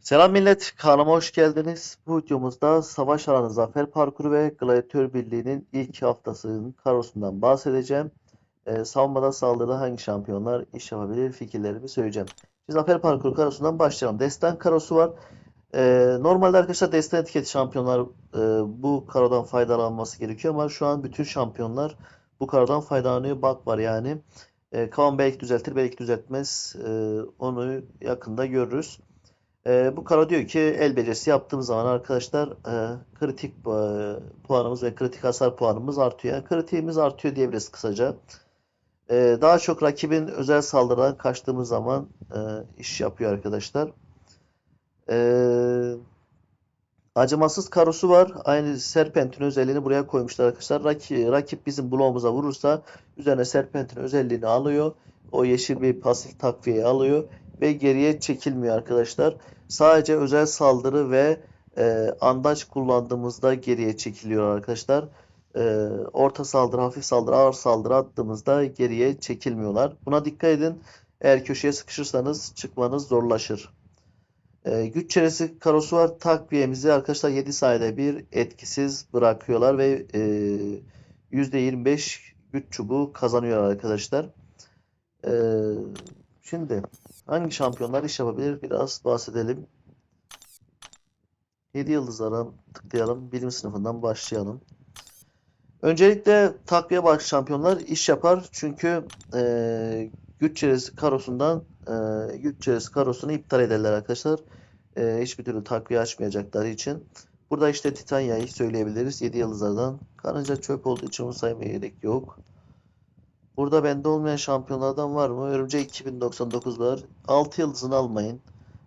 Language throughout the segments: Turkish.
Selam millet, kanalıma hoş geldiniz. Bu videomuzda Savaş Alanı Zafer Parkuru ve Gladyatör Birliği'nin ilk haftasının karosundan bahsedeceğim. Ee, savunmada saldırıda hangi şampiyonlar iş yapabilir fikirlerimi söyleyeceğim. Şimdi Zafer Parkuru karosundan başlayalım. Destan karosu var. Ee, normalde arkadaşlar destan etiketi şampiyonlar e, bu karodan faydalanması gerekiyor ama şu an bütün şampiyonlar bu karodan faydalanıyor. Bak var yani. Ee, Kaan belki düzeltir belki düzeltmez. Ee, onu yakında görürüz. Ee, bu karo diyor ki el becerisi yaptığımız zaman arkadaşlar e, kritik e, puanımız ve kritik hasar puanımız artıyor. Yani kritiğimiz artıyor diyebiliriz kısaca. Ee, daha çok rakibin özel saldırıdan kaçtığımız zaman e, iş yapıyor arkadaşlar. Ee, acımasız karosu var. Aynı Serpent'in özelliğini buraya koymuşlar arkadaşlar. Rakip, rakip bizim bloğumuza vurursa üzerine Serpent'in özelliğini alıyor. O yeşil bir pasif takviyeyi alıyor ve geriye çekilmiyor arkadaşlar. Sadece özel saldırı ve e, andaç kullandığımızda geriye çekiliyor arkadaşlar. E, orta saldırı, hafif saldırı, ağır saldırı attığımızda geriye çekilmiyorlar. Buna dikkat edin. Eğer köşeye sıkışırsanız çıkmanız zorlaşır. E, güç çeresi karosu var. Takviyemizi arkadaşlar 7 saniyede bir etkisiz bırakıyorlar ve e, %25 güç çubuğu kazanıyor arkadaşlar. E, şimdi hangi şampiyonlar iş yapabilir? Biraz bahsedelim. 7 yıldızlara tıklayalım. Bilim sınıfından başlayalım. Öncelikle takviye baş şampiyonlar iş yapar. Çünkü e, güç çerezi karosundan e, güç çerezi karosunu iptal ederler arkadaşlar. E, hiçbir türlü takviye açmayacakları için. Burada işte Titanya'yı söyleyebiliriz. 7 yıldızlardan. Karınca çöp olduğu için onu saymaya gerek yok. Burada bende olmayan şampiyonlardan var mı? Örümcek 2099 var. 6 yıldızını almayın.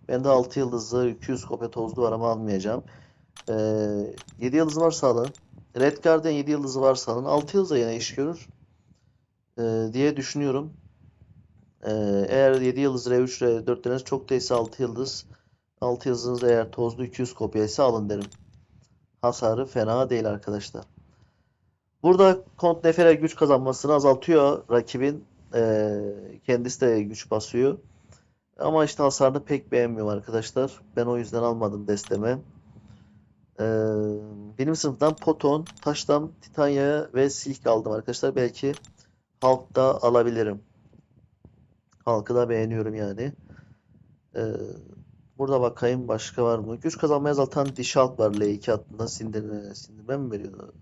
Bende 6 yıldızlı 200 kopya tozlu var ama almayacağım. Ee, 7 yıldızı varsa alın. Red Guardian 7 yıldızı varsa alın. 6 yıldızda yine iş görür. Ee, diye düşünüyorum. Ee, eğer 7 yıldız R3 R4 deriniz çok değilse 6 yıldız. 6 yıldızınız eğer tozlu 200 kopya ise alın derim. Hasarı fena değil arkadaşlar. Burada Kont Nefer'e güç kazanmasını azaltıyor rakibin. Ee, kendisi de güç basıyor. Ama işte hasarını pek beğenmiyorum arkadaşlar. Ben o yüzden almadım desteme. Ee, benim sınıftan Poton, Taşlam, Titanya ve Silk aldım arkadaşlar. Belki Halk'ta alabilirim. Halkı da beğeniyorum yani. Ee, burada bakayım başka var mı? Güç kazanmayı azaltan diş halk var L2 hattında sindirme, sindirme mi veriyor?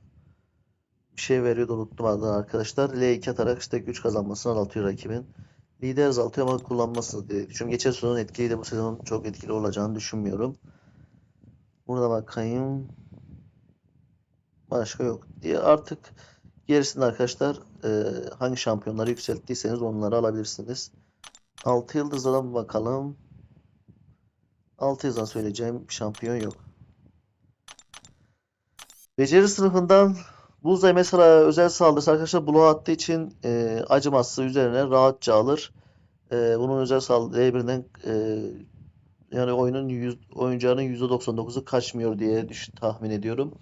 Bir şey veriyordu unuttum adını arkadaşlar. L2 atarak işte güç kazanmasını azaltıyor rakibin. Lider azaltıyor ama kullanmasını diye. Çünkü geçen sezonun etkiliydi. Bu sezonun çok etkili olacağını düşünmüyorum. Burada bakayım. Başka yok. Diye artık gerisinde arkadaşlar e, hangi şampiyonları yükselttiyseniz onları alabilirsiniz. 6 yıldızdan bakalım. 6 yıldızdan söyleyeceğim şampiyon yok. Beceri sınıfından Bullseye mesela özel saldırısı arkadaşlar bloğa attığı için e, acıması üzerine rahatça alır. E, bunun özel saldırı E1'den e, yani oyunun yüz, oyuncağının %99'u kaçmıyor diye düş, tahmin ediyorum.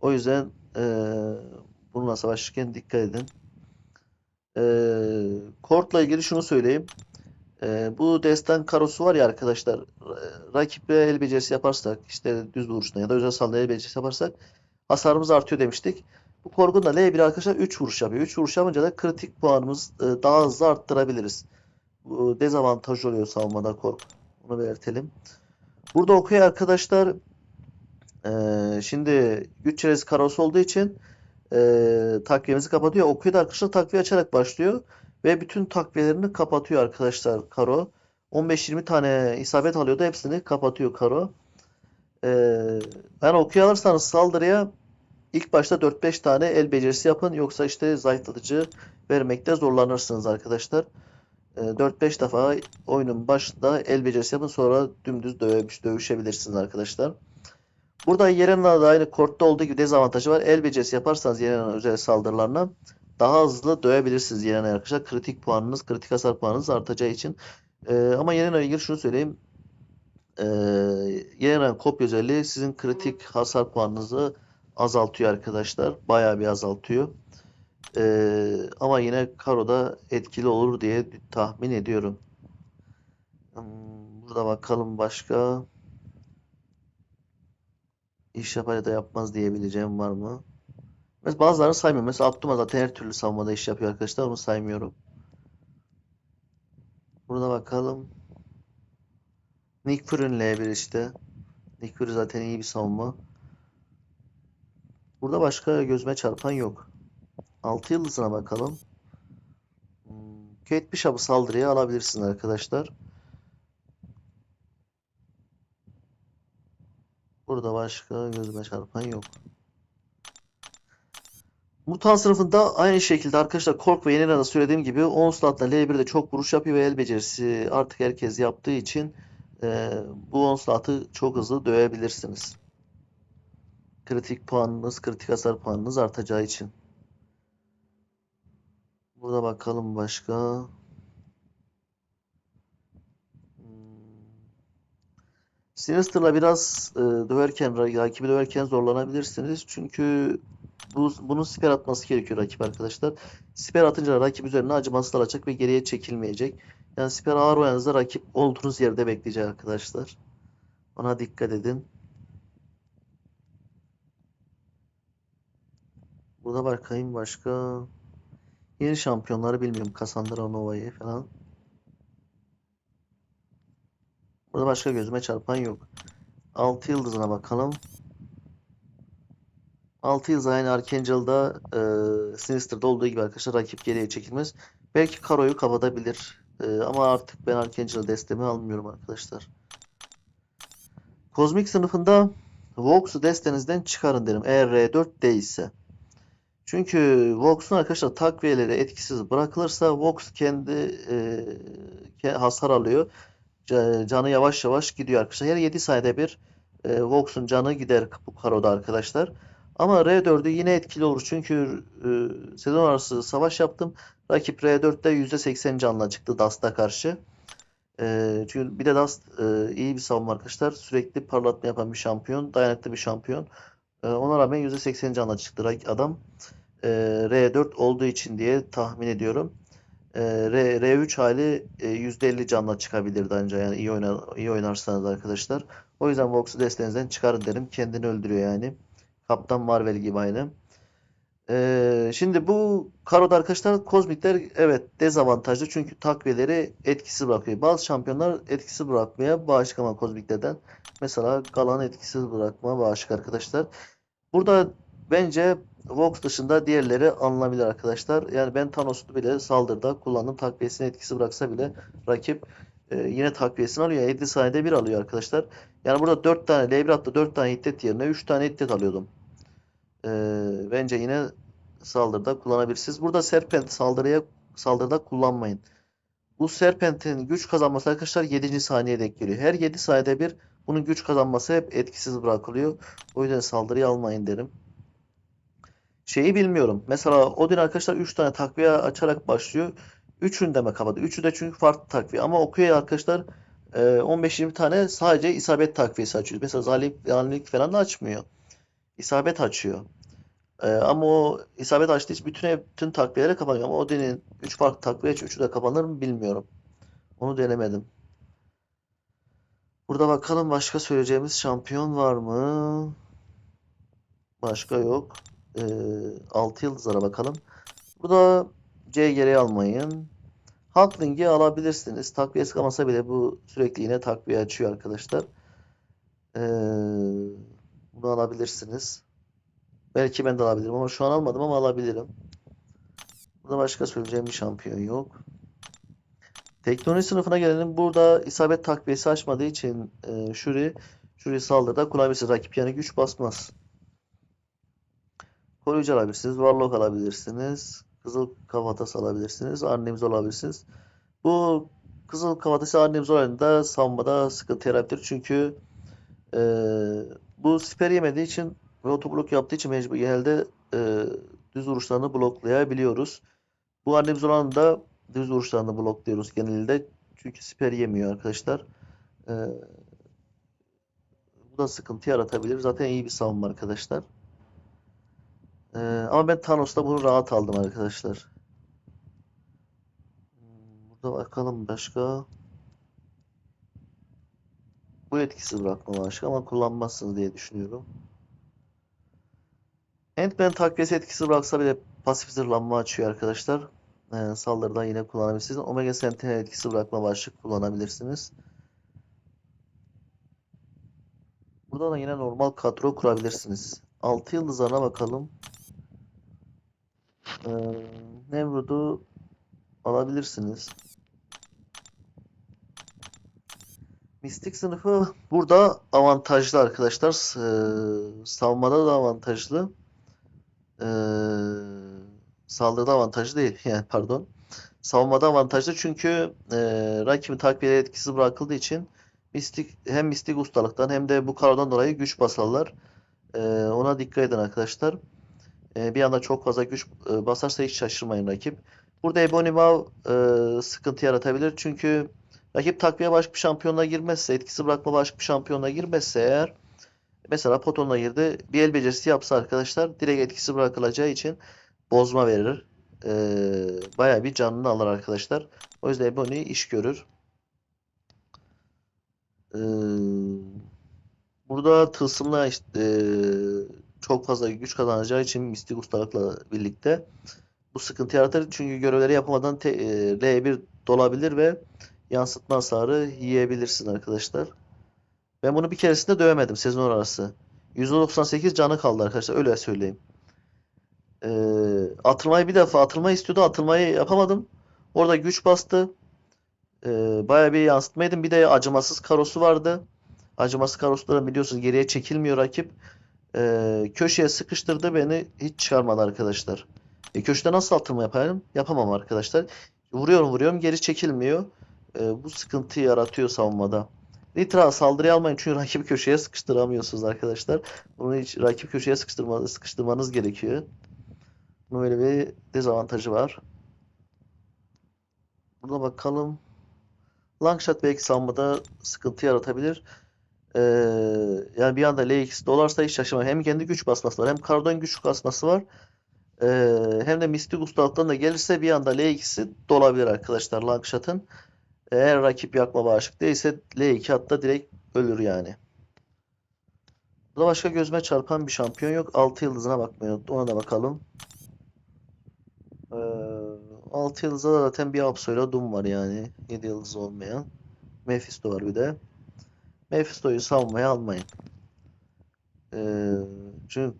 O yüzden e, bununla savaşırken dikkat edin. E, Kort'la ilgili şunu söyleyeyim. E, bu destan karosu var ya arkadaşlar. Rakiple el becerisi yaparsak işte düz vuruşla ya da özel saldırı el becerisi yaparsak hasarımız artıyor demiştik. Bu korgun da L1 arkadaşlar 3 vuruş yapıyor. 3 vuruş yapınca da kritik puanımız e, daha hızlı arttırabiliriz. Bu dezavantaj oluyor savunmada kork. Bunu belirtelim. Burada okuyor arkadaşlar. E, şimdi güç çerezi karosu olduğu için e, takviyemizi kapatıyor. Okuyor da arkadaşlar takviye açarak başlıyor. Ve bütün takviyelerini kapatıyor arkadaşlar karo. 15-20 tane isabet alıyordu. Hepsini kapatıyor karo. Yani okuyor alırsanız saldırıya İlk başta 4-5 tane el becerisi yapın. Yoksa işte zayıflatıcı vermekte zorlanırsınız arkadaşlar. 4-5 defa oyunun başında el becerisi yapın. Sonra dümdüz dövüş, dövüşebilirsiniz arkadaşlar. Burada Yerena'da da aynı kortta olduğu gibi dezavantajı var. El becerisi yaparsanız Yerena özel saldırılarına daha hızlı dövebilirsiniz Yerena'ya arkadaşlar. Kritik puanınız, kritik hasar puanınız artacağı için. Ee, ama Yerena'ya ilgili şunu söyleyeyim. Ee, Yerena'nın kopya özelliği sizin kritik hasar puanınızı azaltıyor arkadaşlar. Bayağı bir azaltıyor. Ee, ama yine Karo'da etkili olur diye tahmin ediyorum. Hmm, Burada bakalım başka. iş yapar ya da yapmaz diyebileceğim var mı? Mesela bazılarını saymıyorum. Mesela Abdülhamid zaten her türlü savunmada iş yapıyor arkadaşlar. Onu saymıyorum. Burada bakalım. Nick Fury'nin L1 işte. Nick Fury zaten iyi bir savunma. Burada başka gözüme çarpan yok. 6 yıldızına bakalım. Kate Bishop'ı saldırıya alabilirsiniz arkadaşlar. Burada başka gözüme çarpan yok. Mutant sınıfında aynı şekilde arkadaşlar Kork ve Yenila'da söylediğim gibi Onslaught'la L1'de çok vuruş yapıyor ve el becerisi artık herkes yaptığı için e, bu Onslaught'ı çok hızlı dövebilirsiniz. Kritik puanınız, kritik hasar puanınız artacağı için. Burada bakalım başka. Hmm. Sinister'la biraz e, döverken, rakibi döverken zorlanabilirsiniz. Çünkü bu, bunun siper atması gerekiyor rakip arkadaşlar. Siper atınca rakip üzerine acımasız alacak ve geriye çekilmeyecek. Yani siper ağır oynadığınızda rakip olduğunuz yerde bekleyecek arkadaşlar. Ona dikkat edin. Burada bakayım başka. Yeni şampiyonları bilmiyorum. Cassandra Nova'yı falan. Burada başka gözüme çarpan yok. 6 yıldızına bakalım. 6 yıldız aynı Archangel'da e, Sinister'da olduğu gibi arkadaşlar rakip geriye çekilmez. Belki Karo'yu kapatabilir. E, ama artık ben Archangel destemi almıyorum arkadaşlar. Kozmik sınıfında Vox'u destenizden çıkarın derim. Eğer R4 değilse. Çünkü Vox'un arkadaşlar takviyeleri etkisiz bırakılırsa Vox kendi e, hasar alıyor. Ca- Canı yavaş yavaş gidiyor arkadaşlar. Her 7 saniyede bir e, Vox'un canı gider bu karoda arkadaşlar. Ama R4'ü yine etkili olur. Çünkü e, sezon arası savaş yaptım. Rakip R4'te %80 canla çıktı Dust'a karşı. E, çünkü bir de Dust e, iyi bir savunma arkadaşlar. Sürekli parlatma yapan bir şampiyon. Dayanıklı bir şampiyon. E, ona rağmen %80 canla çıktı adam. E, R4 olduğu için diye tahmin ediyorum. E, R, R3 hali e, %50 canla çıkabilirdi ancak yani iyi oynar, iyi oynarsanız arkadaşlar. O yüzden Vox'u destenizden çıkarın derim. Kendini öldürüyor yani. Kaptan Marvel gibi aynı. Ee, şimdi bu Karo'da arkadaşlar kozmikler evet dezavantajlı çünkü takviyeleri etkisiz bırakıyor. Bazı şampiyonlar etkisiz bırakmaya bağışık ama kozmiklerden. Mesela Galan etkisiz bırakma bağışık arkadaşlar. Burada bence Vox dışında diğerleri alınabilir arkadaşlar. Yani ben Thanos'u bile saldırıda kullandım. Takviyesini etkisiz bıraksa bile rakip e, yine takviyesini alıyor. 7 saniyede bir alıyor arkadaşlar. Yani burada 4 tane L1 hatta 4 tane hiddet yerine 3 tane hiddet alıyordum. E, bence yine saldırıda kullanabilirsiniz. Burada Serpent saldırıya saldırıda kullanmayın. Bu Serpent'in güç kazanması arkadaşlar 7. saniyeye denk geliyor. Her 7 saniyede bir bunun güç kazanması hep etkisiz bırakılıyor. O yüzden saldırıyı almayın derim. Şeyi bilmiyorum. Mesela Odin arkadaşlar 3 tane takviye açarak başlıyor. 3'ünü de mi kapadı? 3'ü de çünkü farklı takviye. Ama okuyor arkadaşlar e, 15-20 tane sadece isabet takviyesi açıyor. Mesela zalim, zalimlik falan da açmıyor. İsabet açıyor. E, ama o isabet açtığı için bütün, bütün takviyeleri kapanıyor. Ama Odin'in 3 farklı takviye açıyor. 3'ü de kapanır mı bilmiyorum. Onu denemedim. Burada bakalım başka söyleyeceğimiz şampiyon var mı? Başka yok. Ee, 6 yıldızlara bakalım. Burada C gereği almayın. Hulkling'i alabilirsiniz. Takviye sıkamasa bile bu sürekli yine takviye açıyor arkadaşlar. Ee, bunu alabilirsiniz. Belki ben de alabilirim ama şu an almadım ama alabilirim. Burada başka söyleyeceğim bir şampiyon yok. Teknoloji sınıfına gelelim. Burada isabet takviyesi açmadığı için e, Shuri, Shuri saldırıda kullanabilirsiniz. Rakip yani güç basmaz. Koruyucu alabilirsiniz. Warlock alabilirsiniz. Kızıl kafatası alabilirsiniz. Annemiz olabilirsiniz. Bu kızıl kafatası annemiz olayında savunmada sıkıntı yaratabilir. Çünkü e, bu siper yemediği için ve otoblok yaptığı için mecbur genelde e, düz vuruşlarını bloklayabiliyoruz. Bu annemiz olanında düz vuruşlarını blokluyoruz genelde. Çünkü siper yemiyor arkadaşlar. E, bu da sıkıntı yaratabilir. Zaten iyi bir savunma arkadaşlar. Ee, ama ben Thanos'ta bunu rahat aldım arkadaşlar. Burada bakalım başka. Bu etkisi bırakma başka ama kullanmazsınız diye düşünüyorum. Ant-Man takviyesi etkisi bıraksa bile pasif zırhlanma açıyor arkadaşlar. Ee, saldırıda yine kullanabilirsiniz. Omega Sentinel etkisi bırakma başlık kullanabilirsiniz. Burada da yine normal kadro kurabilirsiniz. 6 yıldızlarına bakalım. Ee, Nemrud'u alabilirsiniz. Mistik sınıfı burada avantajlı arkadaşlar. Ee, savunmada da avantajlı. Ee, saldırıda avantajlı değil. Yani pardon. Savunmada avantajlı çünkü e, rakibin takviye etkisi bırakıldığı için mistik hem mistik ustalıktan hem de bu karodan dolayı güç basarlar. Ee, ona dikkat edin arkadaşlar. Ee, bir anda çok fazla güç e, basarsa hiç şaşırmayın rakip. Burada Ebony Maw e, sıkıntı yaratabilir. Çünkü rakip takviye başka bir şampiyonla girmezse, etkisi bırakma başka bir şampiyonla girmezse eğer mesela Poton'la girdi. Bir el becerisi yapsa arkadaşlar direkt etkisi bırakılacağı için bozma verir. Ee, bayağı bir canını alır arkadaşlar. O yüzden Ebony iş görür. Ee, burada tılsımla işte, e, çok fazla güç kazanacağı için mistik ustalıkla birlikte bu sıkıntı yaratır. Çünkü görevleri yapamadan te- e, L1 dolabilir ve yansıtma hasarı yiyebilirsin arkadaşlar. Ben bunu bir keresinde dövemedim sezon arası. %98 canı kaldı arkadaşlar öyle söyleyeyim. Ee, atılmayı bir defa atılmayı istiyordu atılmayı yapamadım. Orada güç bastı. Ee, bayağı bir yansıtmaydım. Bir de acımasız karosu vardı. Acımasız karosları biliyorsunuz geriye çekilmiyor rakip. Ee, köşeye sıkıştırdı beni hiç çıkarmadı arkadaşlar. E, köşede nasıl atılma yaparım? Yapamam arkadaşlar. Vuruyorum vuruyorum geri çekilmiyor. Ee, bu sıkıntı yaratıyor savunmada. Nitra saldırıya almayın çünkü rakibi köşeye sıkıştıramıyorsunuz arkadaşlar. Bunu hiç rakip köşeye sıkıştırma, sıkıştırmanız gerekiyor. Böyle bir dezavantajı var. Burada bakalım. Longshot belki savunmada sıkıntı yaratabilir. Ee, yani bir anda L2 dolarsa hiç şaşırmam. Hem kendi güç basması var hem Kardon güç basması var. Ee, hem de Mistik ustalıktan da gelirse bir anda L2'si dolabilir arkadaşlar Longshot'ın. Eğer rakip yakma bağışık değilse L2 hatta direkt ölür yani. Burada başka gözüme çarpan bir şampiyon yok. 6 yıldızına unuttum. Ona da bakalım. Ee, 6 yıldızda da zaten bir Absol'la Doom var yani. 7 yıldız olmayan. Mephisto var bir de. Mephisto'yu savunmaya almayın. Ee, çünkü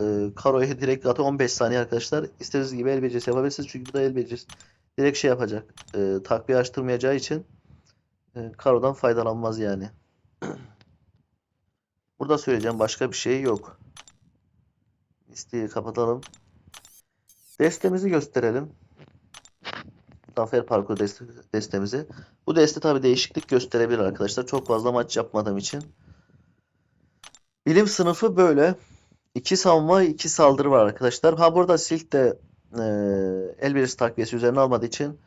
e, Karo'ya direkt zaten 15 saniye arkadaşlar. İstediğiniz gibi el becerisi yapabilirsiniz. Çünkü bu da el becerisi direkt şey yapacak. E, takviye açtırmayacağı için e, Karo'dan faydalanmaz yani. Burada söyleyeceğim başka bir şey yok. Listeyi kapatalım. Destemizi gösterelim. Zafer Parkur deste, destemizi. Bu deste tabi değişiklik gösterebilir arkadaşlar. Çok fazla maç yapmadığım için. Bilim sınıfı böyle. İki savunma, iki saldırı var arkadaşlar. Ha burada Silk de e, el birisi takviyesi üzerine almadığı için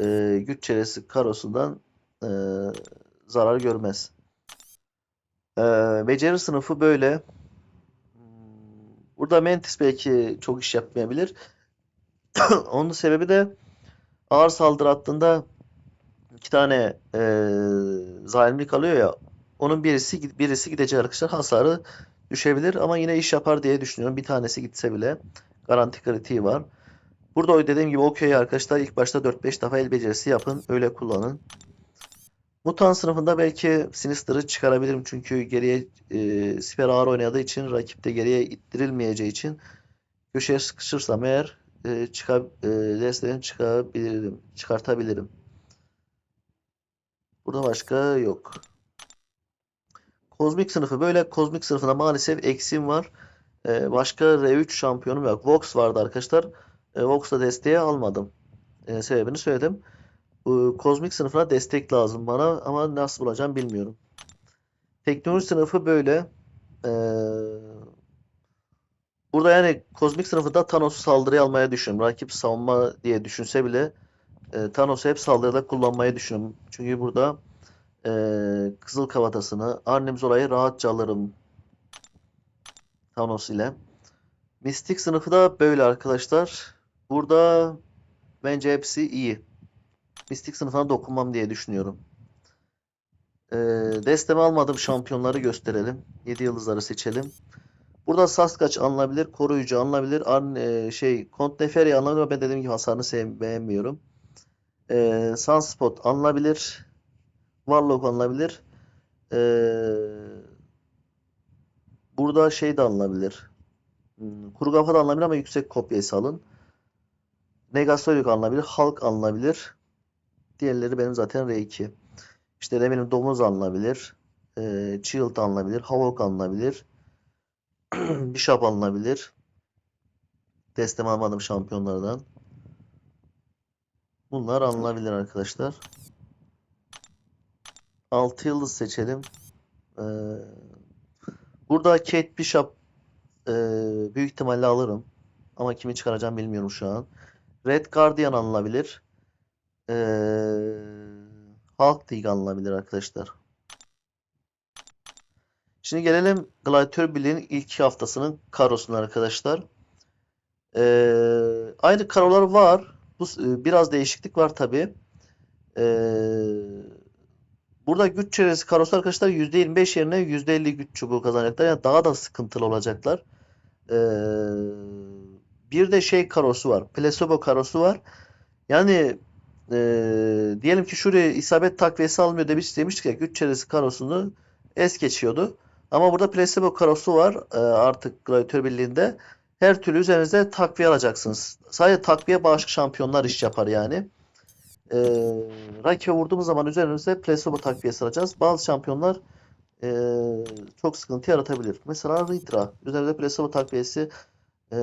e, güç çeresi karosundan e, zarar görmez. E, beceri sınıfı böyle. Burada Mantis belki çok iş yapmayabilir. Onun sebebi de ağır saldırı attığında iki tane e, zalimlik alıyor ya onun birisi birisi gidecek arkadaşlar hasarı düşebilir ama yine iş yapar diye düşünüyorum. Bir tanesi gitse bile garanti kritiği var. Burada dediğim gibi okey arkadaşlar ilk başta 4-5 defa el becerisi yapın öyle kullanın. Mutant sınıfında belki Sinister'ı çıkarabilirim çünkü geriye e, siper ağır oynadığı için rakip de geriye ittirilmeyeceği için köşeye sıkışırsam eğer e, çıkar, e, desteden çıkabilirim, çıkartabilirim. Burada başka yok. Kozmik sınıfı böyle. Kozmik sınıfında maalesef eksim var. E, başka R3 şampiyonum yok. Vox vardı arkadaşlar. E, Vox'la desteği almadım. E, sebebini söyledim. Bu kozmik sınıfına destek lazım bana ama nasıl bulacağım bilmiyorum. Teknoloji sınıfı böyle. Ee, burada yani kozmik sınıfında Thanos'u saldırıya almaya düşünüyorum. Rakip savunma diye düşünse bile e, Thanos'u hep saldırıda kullanmayı düşünüyorum. Çünkü burada e, Kızıl Kafatasını, Arnim Zora'yı rahatça alırım Thanos ile. Mistik sınıfı da böyle arkadaşlar. Burada bence hepsi iyi. Mistik sınıfına dokunmam diye düşünüyorum. Ee, desteme almadığım şampiyonları gösterelim. 7 yıldızları seçelim. Burada Saskaç alınabilir, Koruyucu alınabilir, e, şey Kont Neferi alınabilir ben dediğim gibi hasarını sev beğenmiyorum. E, Sunspot alınabilir, Warlock alınabilir. E, burada şey de alınabilir. Hmm, Kuru kafa da alınabilir ama yüksek kopyası alın. Negasonic alınabilir, Hulk alınabilir. Diğerleri benim zaten R2. İşte de benim domuz alınabilir. E, Shield alınabilir. Havok alınabilir. Bishop alınabilir. Destem almadım şampiyonlardan. Bunlar alınabilir arkadaşlar. 6 yıldız seçelim. Ee, burada Kate Bishop e, büyük ihtimalle alırım. Ama kimi çıkaracağım bilmiyorum şu an. Red Guardian alınabilir. Ee, Hulk League alınabilir arkadaşlar. Şimdi gelelim Gladiator Birliği'nin ilk haftasının karosuna arkadaşlar. Ee, aynı karolar var. Bu e, biraz değişiklik var tabi. burada güç çevresi karosu arkadaşlar %25 yerine %50 güç çubuğu kazanacaklar. Yani daha da sıkıntılı olacaklar. Ee, bir de şey karosu var. Placebo karosu var. Yani e, diyelim ki şuraya isabet takviyesi almıyor demiş, demiştik ya güç çevresi karosunu es geçiyordu. Ama burada placebo karosu var e, artık Gladiator Birliği'nde. Her türlü üzerinize takviye alacaksınız. Sadece takviye bağışık şampiyonlar iş yapar yani. E, rakibe vurduğumuz zaman üzerinize placebo takviyesi alacağız. Bazı şampiyonlar e, çok sıkıntı yaratabilir. Mesela Ritra. Üzerinde placebo takviyesi e,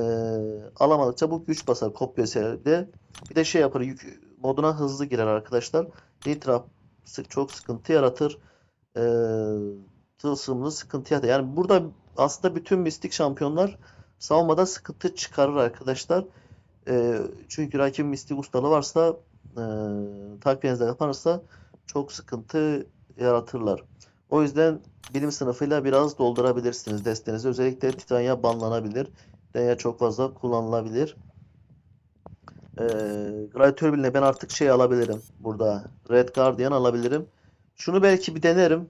alamadıkça bu güç basar kopyasıyla. Bir de şey yapar yük moduna hızlı girer arkadaşlar. Ritra çok sıkıntı yaratır. Eee tılsımlı sıkıntı yaratır. Yani burada aslında bütün mistik şampiyonlar savunmada sıkıntı çıkarır arkadaşlar. Ee, çünkü rakibin mistik ustalığı varsa e, takviyenizde yaparsa çok sıkıntı yaratırlar. O yüzden bilim sınıfıyla biraz doldurabilirsiniz destenizi. Özellikle Titania banlanabilir. Titania çok fazla kullanılabilir. Ee, Gladiator Birliği'ne ben artık şey alabilirim. Burada Red Guardian alabilirim. Şunu belki bir denerim.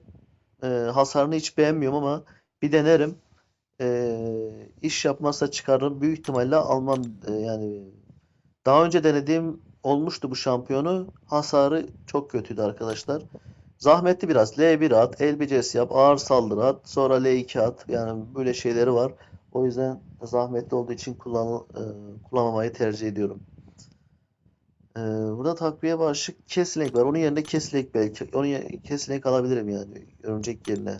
Ee, hasarını hiç beğenmiyorum ama bir denerim. Ee, iş yapmazsa çıkarırım. Büyük ihtimalle almam. Ee, yani daha önce denediğim olmuştu bu şampiyonu. Hasarı çok kötüydü arkadaşlar. Zahmetli biraz. L1 at, LBCS yap, ağır saldırı at, sonra L2 at. Yani böyle şeyleri var. O yüzden zahmetli olduğu için kullan, e, kullanmamayı tercih ediyorum. Ee, burada takviye bağışık Keslenk var. Onun yerine Keslenk belki. Onun Keslenk alabilirim yani. Örümcek yerine.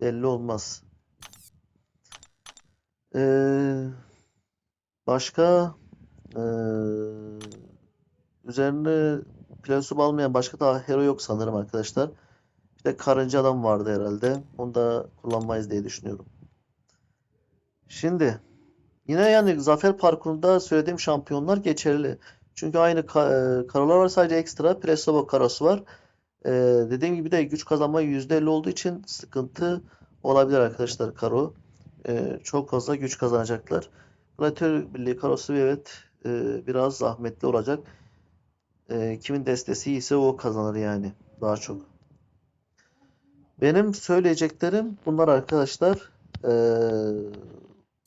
Belli olmaz. Ee, başka ee, üzerinde plasub almayan başka da hero yok sanırım arkadaşlar. İşte karınca adam vardı herhalde. Onu da kullanmayız diye düşünüyorum. Şimdi Yine yani zafer parkurunda söylediğim şampiyonlar geçerli. Çünkü aynı ka e, karolar var sadece ekstra Presovo karosu var. Ee, dediğim gibi de güç kazanma %50 olduğu için sıkıntı olabilir arkadaşlar karo. Ee, çok fazla güç kazanacaklar. Gladiator Birliği karosu evet e, biraz zahmetli olacak. E, kimin destesi ise o kazanır yani daha çok. Benim söyleyeceklerim bunlar arkadaşlar. Eee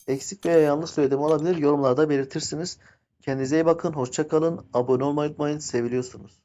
Eksik veya yanlış söylediğim olabilir. Yorumlarda belirtirsiniz. Kendinize iyi bakın. Hoşça kalın. Abone olmayı unutmayın. Seviliyorsunuz.